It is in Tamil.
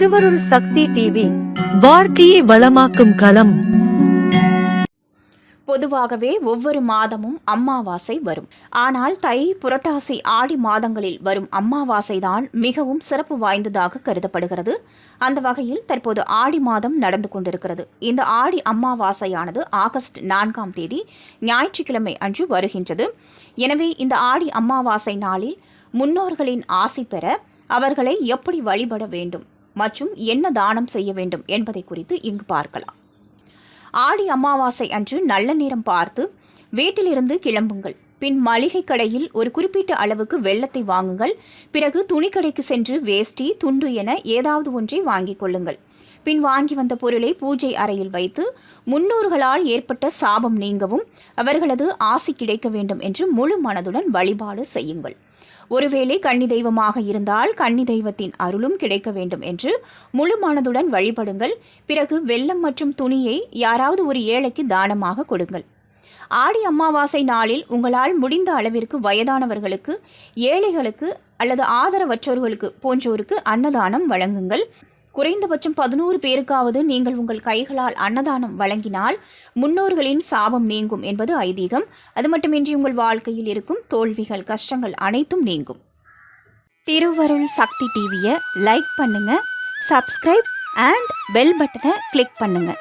திருவருள் சக்தி டிவி வாழ்க்கையை வளமாக்கும் களம். பொதுவாகவே ஒவ்வொரு மாதமும் அம்மாவாசை வரும். ஆனால் தை புரட்டாசி ஆடி மாதங்களில் வரும் அம்மாவாசை தான் மிகவும் சிறப்பு வாய்ந்ததாக கருதப்படுகிறது. அந்த வகையில் தற்போது ஆடி மாதம் நடந்து கொண்டிருக்கிறது. இந்த ஆடி அம்மாவாசையானது ஆகஸ்ட் நான்காம் தேதி ஞாயிற்றுக்கிழமை அன்று வருகின்றது. எனவே இந்த ஆடி அம்மாவாசை நாளில் முன்னோர்களின் ஆசி பெற அவர்களை எப்படி வழிபட வேண்டும்? மற்றும் என்ன தானம் செய்ய வேண்டும் என்பதை குறித்து இங்கு பார்க்கலாம். ஆடி அமாவாசை அன்று நல்ல நேரம் பார்த்து வீட்டிலிருந்து கிளம்புங்கள். பின் மளிகை கடையில் ஒரு குறிப்பிட்ட அளவுக்கு வெள்ளத்தை வாங்குங்கள். பிறகு துணிக்கடைக்கு சென்று வேஷ்டி துண்டு என ஏதாவது ஒன்றை வாங்கிக் கொள்ளுங்கள். பின் வாங்கி வந்த பொருளை பூஜை அறையில் வைத்து முன்னோர்களால் ஏற்பட்ட சாபம் நீங்கவும் அவர்களது ஆசி கிடைக்க வேண்டும் என்று முழு மனதுடன் வழிபாடு செய்யுங்கள். ஒருவேளை கன்னி தெய்வமாக இருந்தால் கன்னி தெய்வத்தின் அருளும் கிடைக்க வேண்டும் என்று முழு மனதுடன் வழிபடுங்கள். பிறகு வெள்ளம் மற்றும் துணியை யாராவது ஒரு ஏழைக்கு தானமாக கொடுங்கள். ஆடி அமாவாசை நாளில் உங்களால் முடிந்த அளவிற்கு வயதானவர்களுக்கு ஏழைகளுக்கு அல்லது ஆதரவற்றோர்களுக்கு போன்றோருக்கு அன்னதானம் வழங்குங்கள். குறைந்தபட்சம் பதினோரு பேருக்காவது நீங்கள் உங்கள் கைகளால் அன்னதானம் வழங்கினால் முன்னோர்களின் சாபம் நீங்கும் என்பது ஐதீகம். அது மட்டுமின்றி உங்கள் வாழ்க்கையில் இருக்கும் தோல்விகள் கஷ்டங்கள் அனைத்தும் நீங்கும். திருவருள் சக்தி டிவியை லைக் பண்ணுங்க சப்ஸ்கிரைப் அண்ட் பெல் பட்டனை கிளிக் பண்ணுங்கள்